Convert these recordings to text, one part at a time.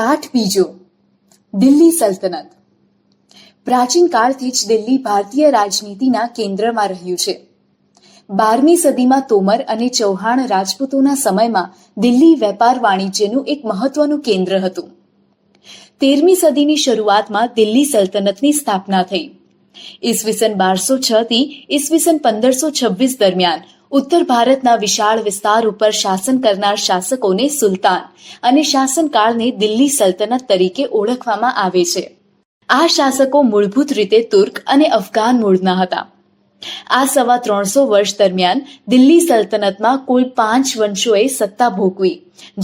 પાઠ બીજો. દિલ્હી સલ્તનત. પ્રાચીન કાળથી જ દિલ્હી ભારતીય રાજનીતિના કેન્દ્રમાં રહ્યું છે. બારમી સદીમાં તોમર અને ચૌહાણ રાજપૂતોના સમયમાં દિલ્હી વેપાર વાણિજ્યનું એક મહત્વનું કેન્દ્ર હતું. તેરમી સદીની શરૂઆતમાં દિલ્હી સલ્તનતની સ્થાપના થઈ. ઈસવીસન બારસો છ થી ઈસવીસન પંદરસો છવ્વીસ દરમિયાન ઉત્તર ભારતના વિશાળ વિસ્તાર ઉપર શાસન કરનાર શાસકોને સુલતાન અને શાસનકાળને દિલ્હી સલ્તનત તરીકે ઓળખવામાં આવે છે. આ શાસકો મૂળભૂત રીતે તુર્ક અને અફઘાન મૂળના હતા. આ સવા ત્રણસો વર્ષ દરમિયાન દિલ્હી સલ્તનતમાં કુલ પાંચ વંશોએ સત્તા ભોગવી,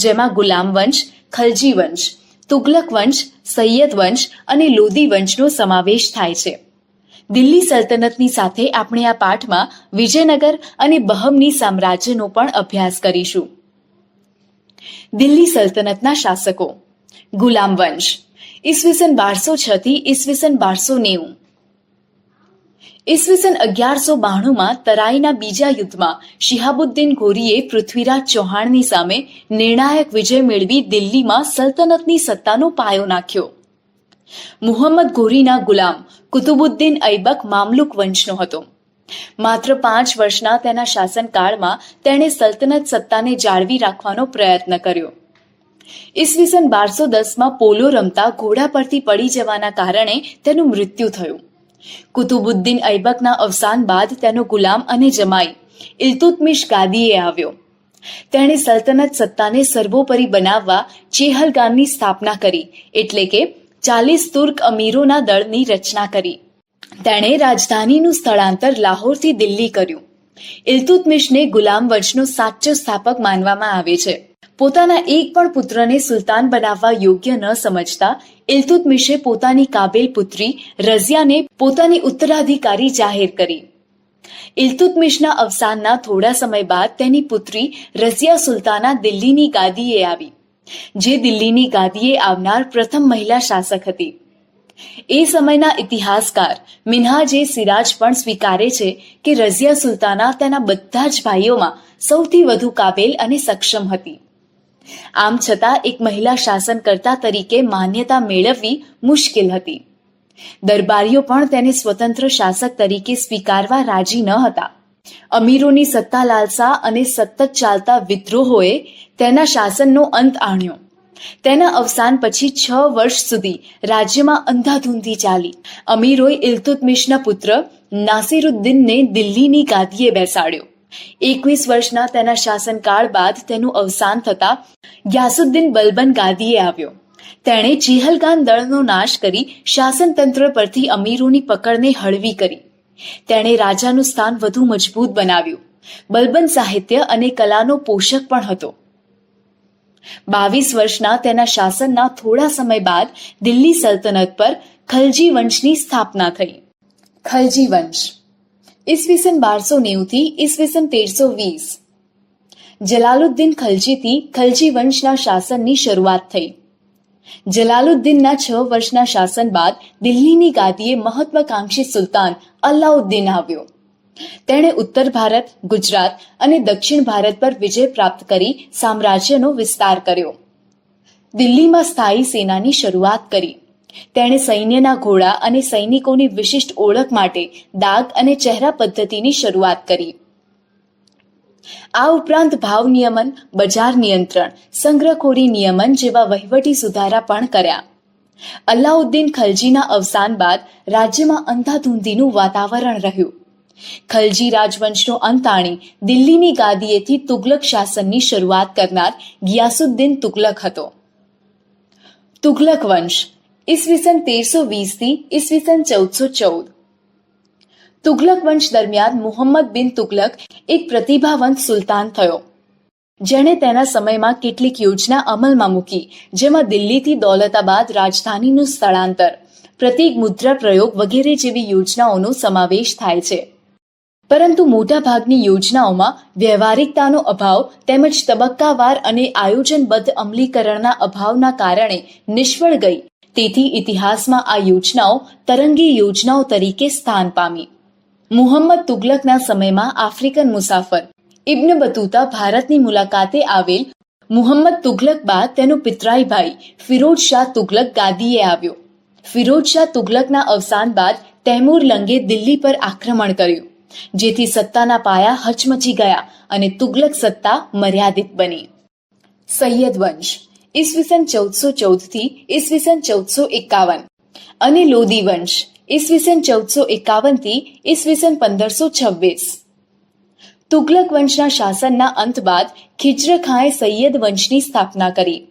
જેમાં ગુલામ વંશ, ખલજી વંશ, તુગલક વંશ, સૈયદ વંશ અને લોદી વંશનો સમાવેશ થાય છે. દિલ્હી સલ્તનતની સાથે આપણે આ પાઠમાં વિજયનગર અને બહમની સામ્રાજ્યનો પણ અભ્યાસ કરીશું. દિલ્હી સલ્તનતના શાસકો. ગુલામ વંશ. ઈસવીસન બારસો છ થી ઈસવીસન બારસો નેવું. ઈસવીસન અગિયારસો બાણુંમાં તરાઈના બીજા યુદ્ધમાં શિહાબુદ્દીન ઘોરીએ પૃથ્વીરાજ ચૌહાણની સામે નિર્ણાયક વિજય મેળવી દિલ્હીમાં સલ્તનતની સત્તાનો પાયો નાખ્યો. મુહમ્મદ ગોરીના ગુલામ કુતુબુદ્દીન ઐબક મામલુક વંશનો હતો. માત્ર પાંચ વર્ષના તેના શાસનકાળમાં તેણે સલ્તનત સત્તાને જાળવી રાખવાનો પ્રયત્ન કર્યો. ઈસવીસન બારસો દસમાં પોલો રમતા ઘોડા પરથી પડી જવાના કારણે તેનું મૃત્યુ થયું. કુતુબુદ્દીન ઐબકના અવસાન બાદ તેનો ગુલામ અને જમાઈ ઇલ્તુતમિશ ગાદીએ આવ્યો. તેણે સલ્તનત સત્તાને સર્વોપરી બનાવવા ચેહલગાનની સ્થાપના કરી, એટલે કે ચાલીસ તુર્ક અમીરોના દળની રચના કરી. તેણે રાજધાનીનું સ્થળાંતર લાહોરથી દિલ્હી કર્યું. ઇલ્તુતમિશને ગુલામ વંશનો સાચો સ્થાપક માનવામાં આવે છે. પોતાના એક પણ પુત્રને સુલતાન બનાવવા યોગ્ય ન સમજતા, ઇલ્તુતમિશે પોતાની કાબેલ પુત્રી રઝિયાને પોતાની ઉત્તરાધિકારી જાહેર કરી. ઇલ્તુતમિશના અવસાનના થોડા સમય બાદ તેની પુત્રી રઝિયા સુલતાના દિલ્હીની ગાદીએ આવી. જે દિલ્હીની ગાદીએ આવનાર પ્રથમ મહિલા શાસક હતી. એ સમયના ઇતિહાસકાર મિન્હાજે સિરાજ પણ સ્વીકારે છે કે રઝિયા સુલતાના તેના બધા જ ભાઈઓમાં સૌથી વધુ કાબેલ અને સક્ષમ હતી. આમ છતાં એક મહિલા શાસનકર્તા તરીકે માન્યતા મેળવવી મુશ્કેલ હતી. દરબારીઓ પણ તેને સ્વતંત્ર શાસક તરીકે સ્વીકારવા રાજી ન હતા. અમીરોની સત્તા લાલસા અને સતત ચાલતા વિદ્રોહોએ તેના શાસનનો અંત આણ્યો. તેના અવસાન પછી છ વર્ષ સુધી રાજ્યમાં અંધાધૂંધી ચાલી. અમીરોએ ઇલ્તુત્મિશના પુત્ર નાસિરુદ્દીનને દિલ્હીની ગાદીએ બેસાડ્યો. એકવીસ વર્ષના તેના શાસનકાળ બાદ તેનું અવસાન થતા ગ્યાસુદ્દીન બલબન ગાદીએ આવ્યો. તેણે ચિહલગાન દળનો નાશ કરી શાસનતંત્ર પરથી અમીરોની પકડને હળવી કરી. તેણે રાજાનું સ્થાન વધુ મજબૂત બનાવ્યું. બલબન સાહિત્ય અને કલાનો પોષક પણ હતો. બાવીસ વર્ષના તેના શાસનના થોડા સમય બાદ દિલ્હી સલ્તનત પર ખલજી વંશની સ્થાપના થઈ. ખલજી વંશ. ઈસવીસન બારસો નેવું થી ઈસવીસન તેરસો વીસ. જલાલુદ્દીન ખલજીથી ખલજી વંશના શાસનની શરૂઆત થઈ. જલાલુદ્દીનના છ વર્ષના શાસન બાદ દિલ્હીની ગાદીએ મહત્વાકાંક્ષી સુલતાન અલ્લાઉદ્દીન આવ્યો. તેણે ઉત્તર ભારત, ગુજરાત અને દક્ષિણ ભારત પર વિજય પ્રાપ્ત કરી સામ્રાજ્યનો વિસ્તાર કર્યો. દિલ્હીમાં સ્થાયી સેનાની શરૂઆત કરી. તેણે સૈન્યના ઘોડા અને સૈનિકોની વિશિષ્ટ ઓળખ માટે દાગ અને ચહેરા પદ્ધતિની શરૂઆત કરી. આ ઉપરાંત ભાવ નિયમન, બજાર નિયંત્રણ, સંગ્રહખોરી નિયમન જેવા વહીવટી સુધારા પણ કર્યા. અલ્લાઉદ્દીન ખલજીના અવસાન બાદ રાજ્યમાં અંધાધૂંધીનું વાતાવરણ રહ્યું. ખલજી રાજવંશનો અંત આણી દિલ્હીની ગાદીએથી તુગલક શાસનની શરૂઆત કરનાર ગિયાસુદ્દીન તુગલક હતો. તુગલક વંશ ઈસવીસન તેરસો વીસથી ઈસવીસન ચૌદસો ચૌદ. તુગલક વંશ દરમિયાન મુહમ્મદ બિન તુગલક એક પ્રતિભાવંત સુલતાન થયો. જેણે તેના સમયમાં કેટલીક યોજના અમલમાં મૂકી, જેમાં દિલ્હીથી દૌલતાબાદ રાજધાનીનું સ્થળાંતર, પ્રતિક મુદ્રા પ્રયોગ વગેરે જેવી યોજનાઓનો સમાવેશ થાય છે. પરંતુ મોટાભાગની યોજનાઓમાં વ્યવહારિકતાનો અભાવ તેમજ તબક્કાવાર અને આયોજનબદ્ધ અમલીકરણના અભાવના કારણે નિષ્ફળ ગઈ. તેથી ઇતિહાસમાં આ યોજનાઓ તરંગી યોજનાઓ તરીકે સ્થાન પામી. મુહમ્મદ તુગલકના સમયમાં આફ્રિકન મુસાફર. ઇબ્ન બતુતા ભારતની મુલાકાતે આવેલ મુહમ્મદ તુગલક બાદ તેનો પિતરાઈ ભાઈ ફિરોજ શાહ તુગલક ગાદીએ આવ્યો. ફિરોજ શાહ તુગલકના અવસાન બાદ તૈમૂર લંગે દિલ્હી પર આક્રમણ કર્યું, જેથી સત્તાના પાયા હચમચી ગયા અને તુગલક સત્તા મર્યાદિત બની. સૈયદ વંશ, ઈસવીસન ચૌદસો ચૌદથી ઈસવીસન ચૌદસો એકાવન અને લોદી વંશ ઈસવીસન ચૌદસો એકાવનથી ઈસવીસન પંદરસો છવ્વીસ. તુગલક વંશના શાસનના અંત બાદ ખિજ્ર સૈયદ વંશની સ્થાપના કરી.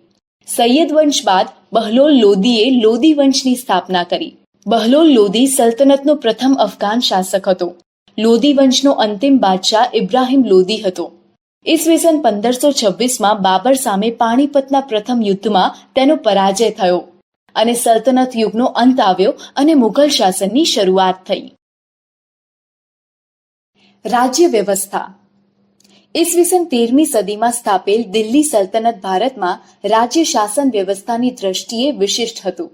સૈયદ વંશ બાદ બહલોલ લોદીએ લોદી વંશની સ્થાપના કરી. બહલોલ લોદી સલ્તનતનો પ્રથમ અફઘાન શાસક હતો. લોદી વંશનો અંતિમ બાદશાહ ઇબ્રાહિમ લોદી હતો. ઈસવીસન પંદરસો છવ્વીસમાં બાબર સામે પાણીપતના પ્રથમ યુદ્ધમાં તેનો પરાજય થયો. અને સલ્તનત યુગનો અંત આવ્યો અને મુઘલ શાસનની શરૂઆત થઈ. રાજ્ય વ્યવસ્થા. ઈસવીસન તેરમી સદીમાં સ્થાપેલ દિલ્હી સલ્તનત ભારતમાં રાજ્ય શાસન વ્યવસ્થાની દ્રષ્ટિએ વિશિષ્ટ હતું.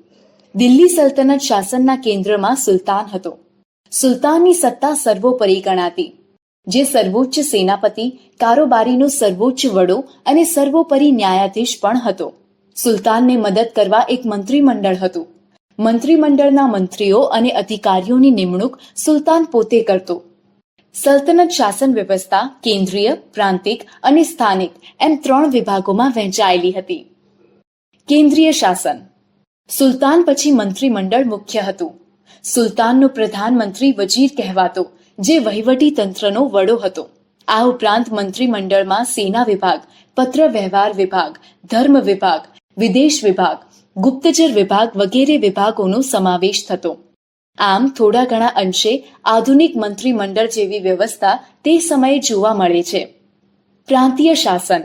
દિલ્હી સલ્તનત શાસનના કેન્દ્રમાં સુલતાન હતો. સુલતાનની સત્તા સર્વોપરી ગણાતી. જે સર્વોચ્ચ સેનાપતિ, કારોબારીનો સર્વોચ્ચ વડો અને સર્વોપરી ન્યાયાધીશ પણ હતો. સુલતાનને મદદ કરવા એક મંત્રીમંડળ હતું. મંત્રીમંડળના મંત્રીઓ અને અધિકારીઓની નિમણૂક સુલતાન પોતે કરતો. સલ્તનત શાસન વ્યવસ્થા કેન્દ્રીય, પ્રાંતિક અને સ્થાનિક એમ ત્રણ વિભાગોમાં વહેંચાયેલી હતી. કેન્દ્રીય શાસન. સુલતાન પછી મંત્રીમંડળ મુખ્ય હતું. સુલતાનનો પ્રધાનમંત્રી વજીર કહેવાતો, જે વહીવટી તંત્રનો વડો હતો. આ ઉપરાંત મંત્રીમંડળમાં સેના વિભાગ, પત્ર વ્યવહાર વિભાગ, ધર્મ વિભાગ વિદેશ વિભાગ, ગુપ્તચર વિભાગ વગેરે વિભાગોનો સમાવેશ થતો. આમ થોડા ઘણા અંશે આધુનિક મંત્રીમંડળ જેવી વ્યવસ્થા તે સમયે જોવા મળે છે. પ્રાંતીય શાસન.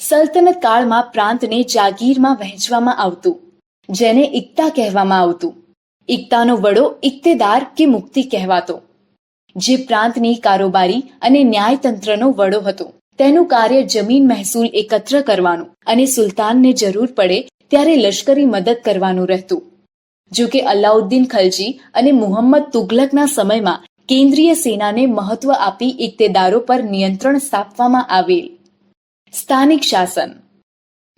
સલ્તનત કાળમાં પ્રાંતને જાગીરમાં વહેંચવામાં આવતું, જેને એકતા કહેવામાં આવતું. એકતાનો વડો ઇક્તેદાર કે મુક્તિ કહેવાતો, જે પ્રાંતની કારોબારી અને ન્યાયતંત્રનો વડો હતો. તેનું કાર્ય જમીન મહેસૂલ એકત્ર કરવાનું અને સુલતાનને જરૂર પડે ત્યારે લશ્કરી મદદ કરવાનું રહેતું. જો કે અલાઉદ્દીન ખલજી અને મુહમ્મદ તુગલકના સમયમાં કેન્દ્રીય સેનાને મહત્વ આપી ઇક્તેદારો પર નિયંત્રણ સ્થાપવામાં આવેલ. સ્થાનિક શાસન.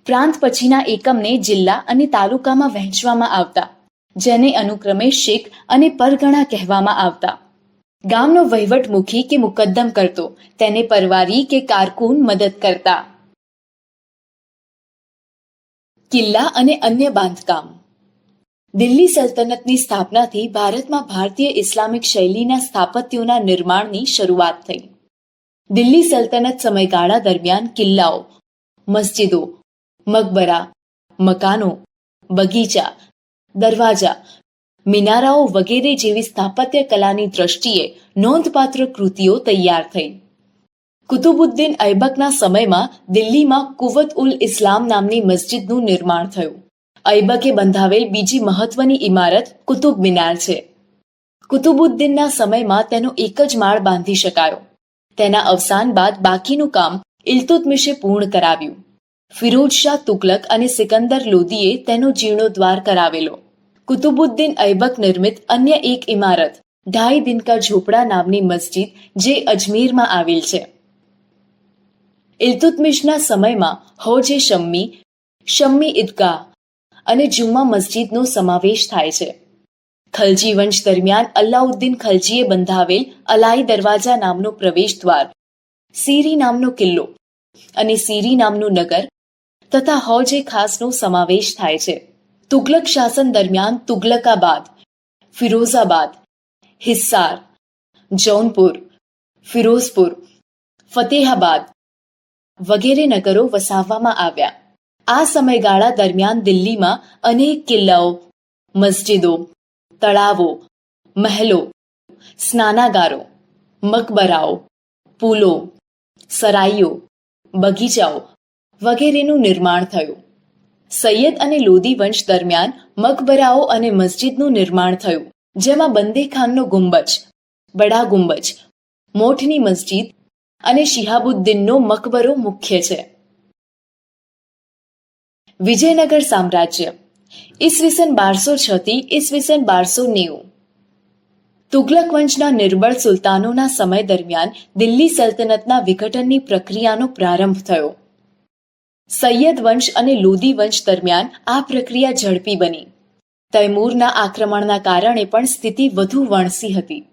પ્રાંત પછીના એકમને જિલ્લા અને તાલુકામાં વહેંચવામાં આવતા, જેને અનુક્રમે શીખ અને પરગણા કહેવામાં આવતા. ગામનો વહીવટ મુખી કે મુકદ્દમ કરતો, તેને પરવારી કે કારકુન મદદ કરતા. કિલ્લા અને અન્ય બાંધકામ. દિલ્હી સલ્તનતની સ્થાપનાથી ભારતમાં ભારતીય ઇસ્લામિક શૈલીના સ્થાપત્યોના નિર્માણની શરૂઆત થઈ. દિલ્હી સલ્તનત સમયગાળા દરમિયાન કિલ્લાઓ, મસ્જિદો, મકબરા, મકાનો, બગીચા, દરવાજા મિનારાઓ વગેરે જેવી સ્થાપત્ય કલાની દ્રષ્ટિએ નોંધપાત્ર કૃતિઓ તૈયાર થઈ. કુતુબુદ્દીન ઐબકના સમયમાં દિલ્હીમાં કુવત ઉલ ઇસ્લામ નામની મસ્જિદનું નિર્માણ થયું. ઐબકે બંધાવેલ બીજી મહત્વની ઇમારત કુતુબ મિનાર છે. કુતુબુદ્દીનના સમયમાં તેનો એક જ માળ બાંધી શકાયો. તેના અવસાન બાદ બાકીનું કામ ઇલ્તુત્મિશે પૂર્ણ કરાવ્યું. ફિરોજ શાહ તુગલક અને સિકંદર લોદીએ તેનો જીર્ણોદ્વાર કરાવેલો. કુતુબુદ્દીન ઐબક નિર્મિત અન્ય એક ઇમારત, ઢાઈ દિનકા ઝોપડા નામની મસ્જિદ જે અજમેરમાં આવેલ છે. ઇલ્તુત્મિશના સમયમાં હૌજે શમ્મી શમ્મી ઈદગાહ અને જુમ્મા મસ્જિદનો સમાવેશ થાય છે. ખલજી વંશ દરમિયાન અલ્લાઉદ્દીન ખલજીએ બંધાવેલ અલાઈ દરવાજા નામનો પ્રવેશ દ્વાર સીરી નામનો કિલ્લો અને સીરી નામનું નગર તથા હૌજે ખાસનો સમાવેશ થાય છે. તુગલક શાસન દરમિયાન તુગલકાબાદ, ફિરોઝાબાદ, હિસ્સાર, જૌનપુર, ફિરોઝપુર, ફતેહાબાદ વગેરે નગરો વસાવવામાં આવ્યા. આ સમયગાળા દરમિયાન દિલ્હીમાં અનેક કિલ્લાઓ, મસ્જિદો, તળાવો, મહેલો, સ્નાનાગારો, મકબરાઓ, પુલો, સરાઈઓ, બગીચાઓ વગેરેનું નિર્માણ થયું. સૈયદ અને લોદી વંશ દરમિયાન મકબરાઓ અને મસ્જિદનું નિર્માણ થયું, જેમાં બંદે ખાનનો ગુંબજ બડા ગુંબજ, મોઠની મસ્જિદ અને શિહાબુદ્દીનનો મકબરો મુખ્ય છે. વિજયનગર સામ્રાજ્ય, ઈસવીસન બારસો છ થી ઈસવીસન બારસો નેવું. તુગલક વંશના નિર્બળ સુલતાનોના સમય દરમિયાન દિલ્હી સલ્તનતના વિઘટનની પ્રક્રિયાનો પ્રારંભ થયો. સૈયદ વંશ અને લોદી વંશ દરમિયાન આ પ્રક્રિયા ઝડપી બની. તૈમૂરના આક્રમણના કારણે પણ સ્થિતિ વધુ વણસી હતી.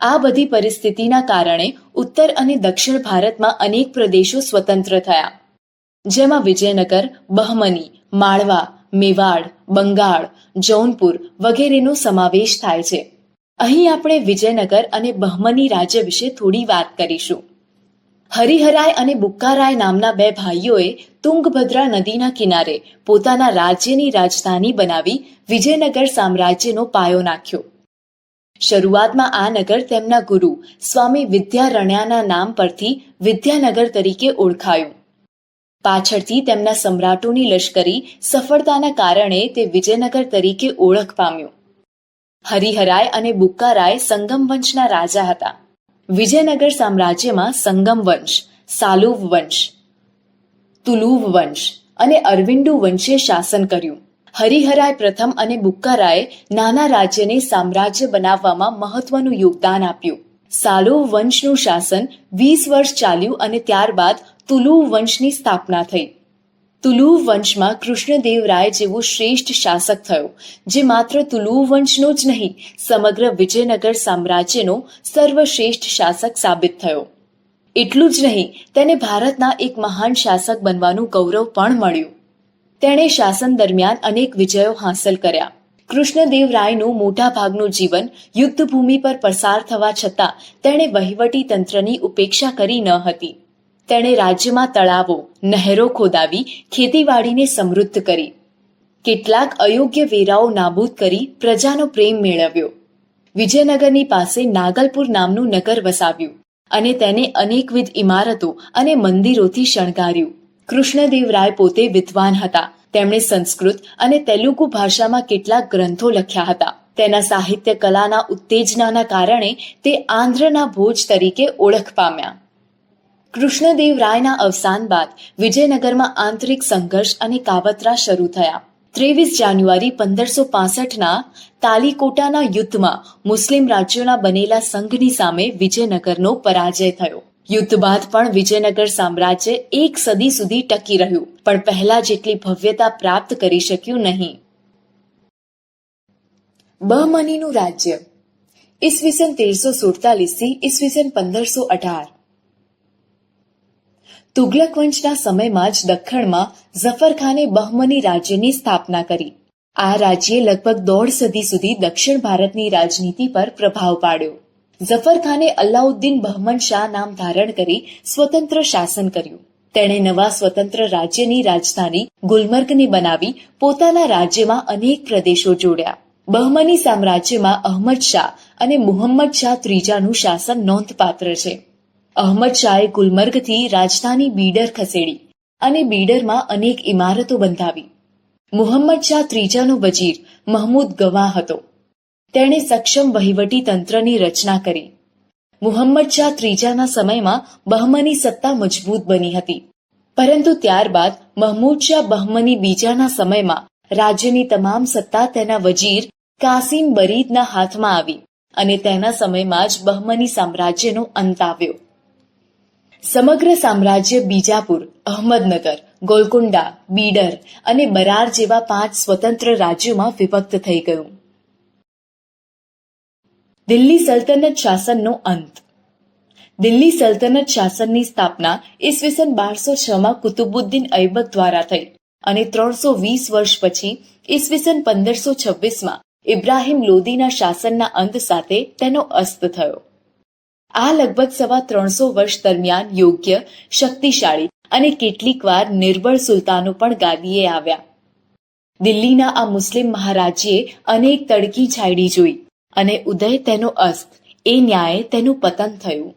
આ બધી પરિસ્થિતિના કારણે ઉત્તર અને દક્ષિણ ભારતમાં અનેક પ્રદેશો સ્વતંત્ર થયા. જેમાં વિજયનગર, બહમની, માળવા, મેવાડ, બંગાળ, જૌનપુર વગેરેનો સમાવેશ થાય છે. અહીં આપણે વિજયનગર અને બહમની રાજ્ય વિશે થોડી વાત કરીશું. હરિહરાય અને બુક્કારાય નામના બે ભાઈઓએ તુંગભદ્રા નદીના કિનારે પોતાના રાજ્યની રાજધાની બનાવી વિજયનગર સામ્રાજ્યનો પાયો નાખ્યો. શરૂઆતમાં આ નગર તેમના ગુરુ સ્વામી વિદ્યારણ્યાના નામ પરથી વિદ્યાનગર તરીકે ઓળખાયું. પાછળથી તેમના સમ્રાટોની લશ્કરી સફળતાના કારણે તે વિજયનગર તરીકે ઓળખ પામ્યું. હરિહરાય અને બુક્કારાય સંગમ વંશના રાજા હતા. વિજયનગર સામ્રાજ્યમાં સંગમ વંશ, સાલુવ વંશ, તુલુવ વંશ અને અરવિંદુ વંશે શાસન કર્યું. હરિહરાય પ્રથમ અને બુક્કારાએ નાના રાજ્યને સામ્રાજ્ય બનાવવામાં મહત્વનું યોગદાન આપ્યું. સાલુવ વંશનું શાસન વીસ વર્ષ ચાલ્યું અને ત્યારબાદ તુલુવ વંશની સ્થાપના થઈ. તુલુવ વંશમાં કૃષ્ણદેવરાય જેવો શ્રેષ્ઠ શાસક થયો, જે માત્ર તુલુવ વંશનો જ નહીં, સમગ્ર વિજયનગર સામ્રાજ્યનો સર્વશ્રેષ્ઠ શાસક સાબિત થયો. એટલું જ નહીં, તેને ભારતના એક મહાન શાસક બનવાનું ગૌરવ પણ મળ્યું. તેણે શાસન દરમિયાન અનેક વિજયો હાંસલ કર્યા. કૃષ્ણદેવરાયનું મોટા ભાગનું જીવન યુદ્ધભૂમિ પર પસાર થવા છતાં, તેણે વહીવટી તંત્રની ઉપેક્ષા કરી ન હતી. તેણે રાજ્યમાં તળાવો, નહેરો ખોદાવી, ખેતીવાડીને સમૃદ્ધ કરી. કેટલાક અયોગ્ય વેરાઓ નાબૂદ કરી પ્રજાનો પ્રેમ મેળવ્યો. વિજયનગરની પાસે નાગલપુર નામનું નગર વસાવ્યું અને તેને અનેકવિધ ઇમારતો અને મંદિરોથી શણગાર્યું. કૃષ્ણદેવરાય પોતે વિદ્વાન હતા. તેમણે સંસ્કૃત અને તેલુગુ ભાષામાં કેટલાક ગ્રંથો લખ્યા હતા. તેના સાહિત્ય કલાના ઉત્તેજનાના કારણે તે આંધ્રના ભોજ તરીકે ઓળખ પામ્યા. કૃષ્ણદેવરાયના અવસાન બાદ વિજયનગરમાં આંતરિક સંઘર્ષ અને કાવતરા શરૂ થયા. ત્રેવીસ જાન્યુઆરી પંદરસો પાસઠના તાલીકોટાના યુદ્ધમાં મુસ્લિમ રાજ્યોના બનેલા સંઘની સામે વિજયનગરનો પરાજય થયો. યુદ્ધ બાદ પણ વિજયનગર સામ્રાજ્ય એક સદી સુધી ટકી રહ્યું, પણ પહેલા જેટલી ભવ્યતા પ્રાપ્ત કરી શક્યું નહીં. બહમનીનું રાજ્ય. ઈસવીસન તેરસો સુડતાલીસથી ઈસવીસન પંદરસો અઢાર. તુગલક વંશના સમયમાં જ દખ્ખણમાં ઝફરખાને બહમની રાજ્યની સ્થાપના કરી. આ રાજ્યે લગભગ દોઢ સદી સુધી દક્ષિણ ભારતની રાજનીતિ પર પ્રભાવ પાડ્યો. ઝફરખાને અલ્લાઉદ્દીન બહમન શાહ નામ ધારણ કરી સ્વતંત્ર શાસન કર્યું. તેણે નવા સ્વતંત્ર રાજ્યની રાજધાની ગુલમર્ગને બનાવી પોતાના રાજ્યમાં અનેક પ્રદેશો જોડ્યા. બહમની સામ્રાજ્યમાં અહમદ શાહ અને મુહમ્મદ શાહ ત્રીજાનું શાસન નોંધપાત્ર છે. અહમદ શાહે ગુલમર્ગથી રાજધાની બીડર ખસેડી અને બીડરમાં અનેક ઇમારતો બંધાવી. મુહમ્મદ શાહ ત્રીજાનો વજીર મહમૂદ ગવા હતો. તેણે સક્ષમ વહીવટી તંત્રની રચના કરી. મુહમ્મદ શાહ ત્રીજાના સમયમાં બહમની સત્તા મજબૂત બની હતી. પરંતુ ત્યારબાદ મહમૂદ શાહ બહમની બીજાના સમયમાં રાજ્યની તમામ સત્તા તેના વજીર કાસિમ બરીદના હાથમાં આવી અને તેના સમયમાં જ બહમની સામ્રાજ્યનો અંત આવ્યો. સમગ્ર સામ્રાજ્ય બીજાપુર, અહમદનગર, ગોલકુંડા, બીડર અને બરાર જેવા પાંચ સ્વતંત્ર રાજ્યોમાં વિભક્ત થઈ ગયું. દિલ્હી સલ્તનત શાસનનો અંત. દિલ્હી સલ્તનત શાસનની સ્થાપના ઈસવીસન બારસો છમાં કુતુબુદ્દીન ઐબક દ્વારા થઈ અને ત્રણસો વીસ વર્ષ પછી ઈસવીસન પંદરસો છવ્વીસમાં ઇબ્રાહિમ લોદીના શાસનના અંત સાથે તેનો અસ્ત થયો. આ લગભગ સવા ત્રણસો વર્ષ દરમિયાન યોગ્ય, શક્તિશાળી અને કેટલીક વાર નિર્બળ સુલતાનો પણ ગાદીએ આવ્યા. દિલ્હીના આ મુસ્લિમ મહારાજીએ અનેક તડકી છાયડી જોઈ અને ઉદય તેનો અસ્ત, એ ન્યાયે તેનું પતન થયું.